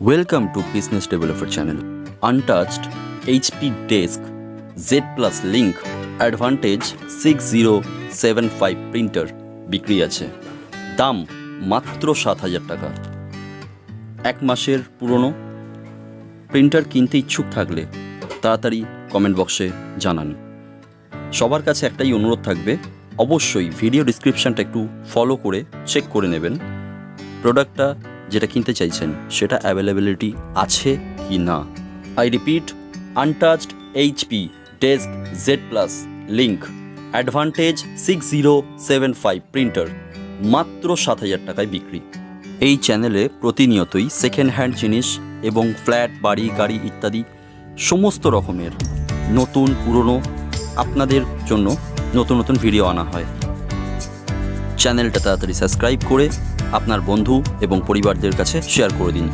Welcome to Business Developer Channel. Untouched HP Desk, Z Plus Link, Advantage 6075 printer বিক্রি আছে। দাম মাত্র সাত হাজার টাকা। এক মাসের পুরনো প্রিন্টার কিনতে ইচ্ছুক থাকলে তাড়াতাড়ি কমেন্ট বক্সে জানান। সবার কাছে একটাই অনুরোধ থাকবে, অবশ্যই ভিডিও ডিসক্রিপশানটা একটু ফলো করে চেক করে নেবেন। প্রোডাক্টটা যেটা কিনতে চাইছেন, সেটা অ্যাভেলেবিলিটি আছে কি না? I repeat untouched HP desk jet plus link advantage six zero seven five printer মাত্র সাত হাজার টাকায় বিক্রি। এই চ্যানেলে প্রতিনিয়তই সেকেন্ড হ্যান্ড জিনিস এবং ফ্ল্যাট বাড়ি, গাড়ি ইত্যাদি সমস্ত রকমের নতুন, পুরনো আপনাদের জন্য নতুন নতুন ভিডিও আনা হয়। চ্যানেলটা তাড়াতাড়ি সাবস্ক্রাইব করে আপনার বন্ধু এবং পরিবারদের কাছে শেয়ার করে দিন।